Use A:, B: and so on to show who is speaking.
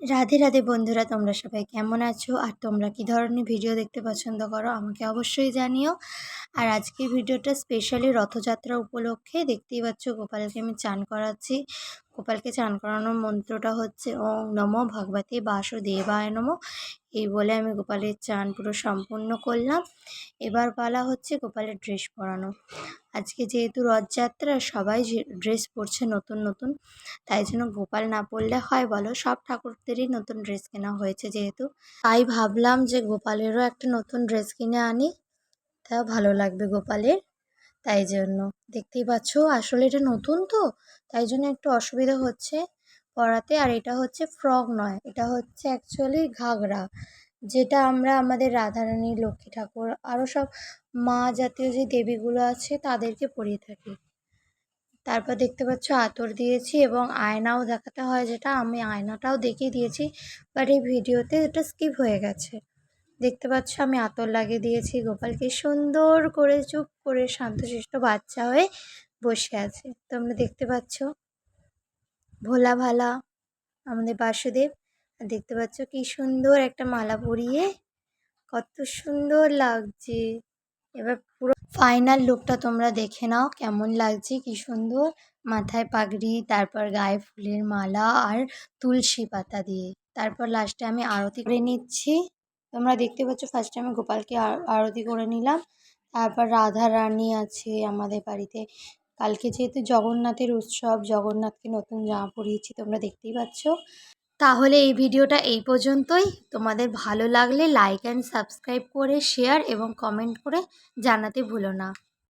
A: রাধে রাধে বন্ধুরা, তোমরা সবাই কেমন আছো? আর তোমরা কি ধরনের ভিডিও দেখতে পছন্দ করো? আমাকে অবশ্যই জানিও। আর আজকের ভিডিওটা স্পেশালি রথযাত্রা উপলক্ষে দেখতেই পাচ্ছ, গোপালকে আমি চান করাচ্ছি। গোপালকে চান করানোর মন্ত্রটা হচ্ছে ওম নমো ভগবতী বাসুদেবায় নমো। এই বলে আমি গোপালের চান পুরো সম্পূর্ণ করলাম। এবার পালা হচ্ছে গোপালের ড্রেস পরানো। আজকে যেহেতু রথযাত্রা, সবাই ড্রেস পরছে নতুন নতুন, তাই জন্য গোপাল না পরলে হয় বলো? সব ঠাকুরদেরই নতুন ড্রেস কেনা হয়েছে যেহেতু। তাই ভাবলাম যে গোপালেরও একটা নতুন ড্রেস কিনে আনি। তা ভালো লাগবে গোপালের, তাই জন্য। দেখতেই পাচ্ছ, আসলে এটা নতুন তো, তাই জন্য একটু অসুবিধা হচ্ছে পরাতে। আর এটা হচ্ছে ফ্রক নয়, এটা হচ্ছে অ্যাকচুয়ালি ঘাগরা। যেটা আমরা আমাদের রাধারানী, লক্ষ্মী ঠাকুর আরও সব মা জাতীয় যে দেবীগুলো আছে তাদেরকে পরিয়ে থাকি। তারপর দেখতে পাচ্ছ আতর দিয়েছি এবং আয়নাও দেখাতে হয় যেটা, আমি আয়নাটাও দেখিয়ে দিয়েছি বাট এই ভিডিওতে এটা স্কিপ হয়ে গেছে। দেখতে পাচ্ছ আমি আতর লাগিয়ে দিয়েছি, গোপালকে সুন্দর করে চুপ করে শান্তশিষ্ট বাচ্চা হয়ে বসে আছে। তোমরা দেখতে পাচ্ছ, ভোলা ভালা, আমাদের বাসুদেব। দেখতে পাচ্ছ কি সুন্দর একটা মালা পরিয়ে, কত সুন্দর লাগছে। এবার পুরো ফাইনাল লুকটা তোমরা দেখে নাও, কেমন লাগছে, কি সুন্দর। মাথায় পাগড়ি, তারপর গায়ে ফুলের মালা আর তুলসী পাতা দিয়ে। তারপর লাস্টে আমি আরতি করে নিচ্ছি। তোমরা দেখতে পাচ্ছ ফার্স্টে আমি গোপালকে আরতি করে নিলাম। তারপর রাধা রানী আছে আমাদের বাড়িতে। কালকে যেহেতু জগন্নাথের উৎসব, জগন্নাথকে নতুন জামা পরিয়েছি, তোমরা দেখতেই পাচ্ছ। তাহলে এই ভিডিওটা এই পর্যন্তই। তোমাদের ভালো লাগলে লাইক অ্যান্ড সাবস্ক্রাইব করে শেয়ার এবং কমেন্ট করে জানাতে ভুলো না।